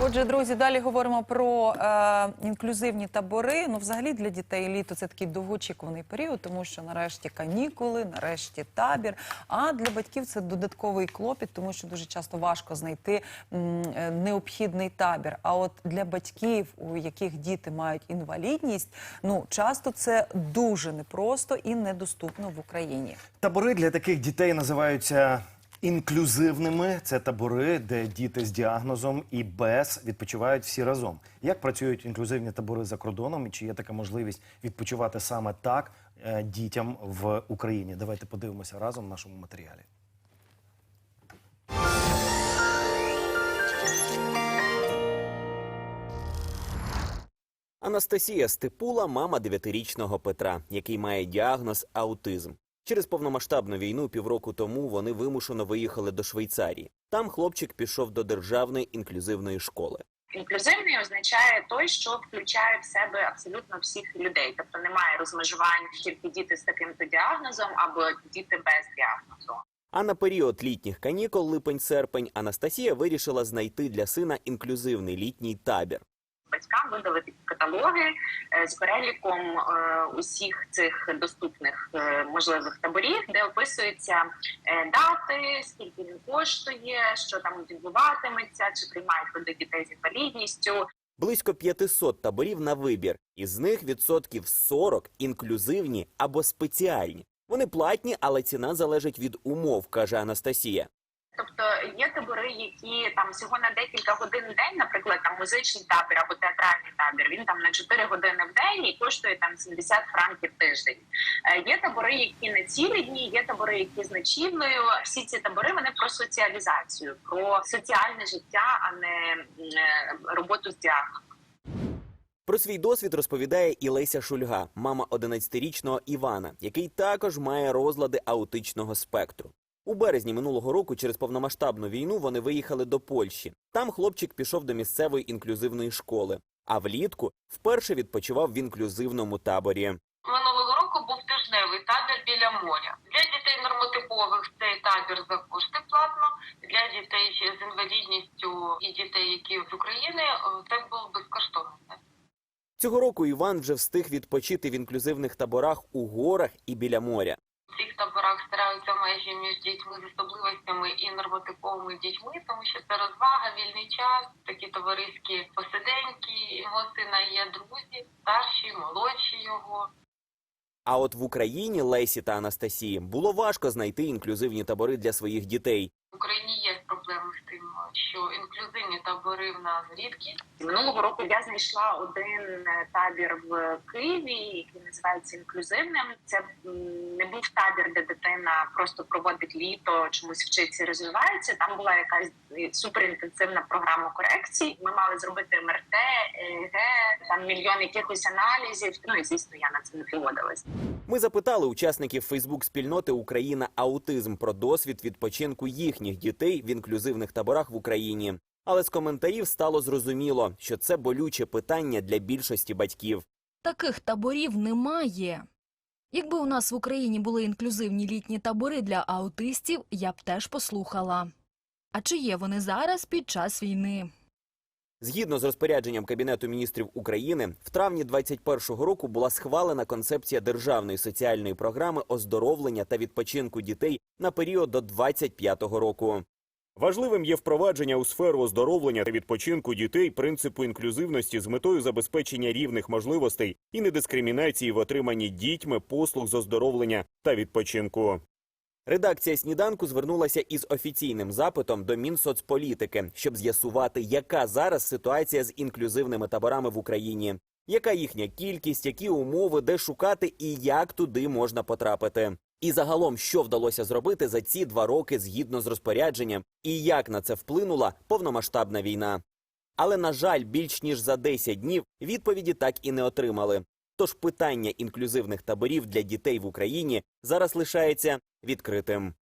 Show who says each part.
Speaker 1: Отже, друзі, далі говоримо про е, інклюзивні табори. Ну, взагалі для дітей літо це такий довгоочікуваний період, тому що нарешті канікули, нарешті табір. А для батьків це додатковий клопіт, тому що дуже часто важко знайти м, е, необхідний табір. А от для батьків, у яких діти мають інвалідність, ну часто це дуже непросто і недоступно в Україні.
Speaker 2: Табори для таких дітей називаються інклюзивними. Це табори, де діти з діагнозом і без відпочивають всі разом. Як працюють інклюзивні табори за кордоном і чи є така можливість відпочивати саме так е, дітям в Україні? Давайте подивимося разом в нашому матеріалі.
Speaker 3: Анастасія Степула мама дев'ятирічного Петра, який має діагноз аутизм. Через повномасштабну війну півроку тому вони вимушено виїхали до Швейцарії. Там хлопчик пішов до державної інклюзивної школи.
Speaker 4: Інклюзивний означає той, що включає в себе абсолютно всіх людей, тобто немає розмежувань тільки діти з таким-то діагнозом або діти без діагнозу.
Speaker 3: А на період літніх канікул, липень-серпень, Анастасія вирішила знайти для сина інклюзивний літній табір.
Speaker 4: Батькам видали такі каталоги е, з переліком е, усіх цих доступних е, можливих таборів, де описуються дати, скільки він коштує, що там відбуватиметься, чи приймають туди дітей з інвалідністю.
Speaker 3: Близько 500 таборів на вибір, із них відсотків 40 інклюзивні або спеціальні. Вони платні, але ціна залежить від умов, каже Анастасія.
Speaker 4: Тобто є табори, які там всього на декілька годин в день, наприклад, там музичний табір або театральний табір. Він там на 4 години в день і коштує там 70 франків тиждень. Е, Є табори, які на цілі дні, є табори, які з ночівлею. Всі ці табори вони про соціалізацію, про соціальне життя, а не е, роботу з діагнозом.
Speaker 3: Про свій досвід розповідає і Леся Шульга, мама 11-річного Івана, який також має розлади аутичного спектру. У березні минулого року через повномасштабну війну вони виїхали до Польщі. Там хлопчик пішов до місцевої інклюзивної школи, а влітку вперше відпочивав в інклюзивному таборі.
Speaker 5: Минулого року був тижневий табір біля моря. Для дітей нормотипових цей табір за кошти платно. Для дітей з інвалідністю і дітей, які з України, це був безкоштовний табір.
Speaker 3: Цього року Іван вже встиг відпочити в інклюзивних таборах у горах і біля моря.
Speaker 5: В цих таборах стараються межі між дітьми з особливостями і нормотиповими дітьми, тому що це розвага, вільний час, такі товариські посиденьки. Його сина є друзі, старші, молодші його.
Speaker 3: А от в Україні Лесі та Анастасії було важко знайти інклюзивні табори для своїх дітей.
Speaker 5: В Україні є тим, що інклюзивні табори в нас рідкі.
Speaker 4: Минулого року я знайшла один е, табір в Києві, який називається інклюзивним. Це не був табір, де дитина просто проводить літо, чомусь вчиться розвивається. Там була якась е, суперінтенсивна програма корекцій. Ми мали зробити МРТ, ЕЕГ, там мільйон якихось аналізів. Ну і звісно, я на це не погодилась.
Speaker 3: Ми запитали учасників Фейсбук-спільноти Україна Аутизм про досвід відпочинку їхніх дітей в інклюзивних таборах в Україні. Але з коментарів стало зрозуміло, що це болюче питання для більшості батьків.
Speaker 6: Таких таборів немає. Якби у нас в Україні були інклюзивні літні табори для аутистів, я б теж послухала. А чи є вони зараз під час війни?
Speaker 3: Згідно з розпорядженням Кабінету міністрів України, в травні 2021 року була схвалена концепція державної соціальної програми оздоровлення та відпочинку дітей на період до 2025 року.
Speaker 7: Важливим є впровадження у сферу оздоровлення та відпочинку дітей принципу інклюзивності з метою забезпечення рівних можливостей і недискримінації в отриманні дітьми послуг з оздоровлення та відпочинку.
Speaker 3: Редакція сніданку звернулася із офіційним запитом до Мінсоцполітики, щоб з'ясувати, яка зараз ситуація з інклюзивними таборами в Україні, яка їхня кількість, які умови, де шукати і як туди можна потрапити. І загалом, що вдалося зробити за ці два роки згідно з розпорядженням, і як на це вплинула повномасштабна війна. Але, на жаль, більш ніж за 10 днів відповіді так і не отримали. Тож питання інклюзивних таборів для дітей в Україні зараз лишається відкритим.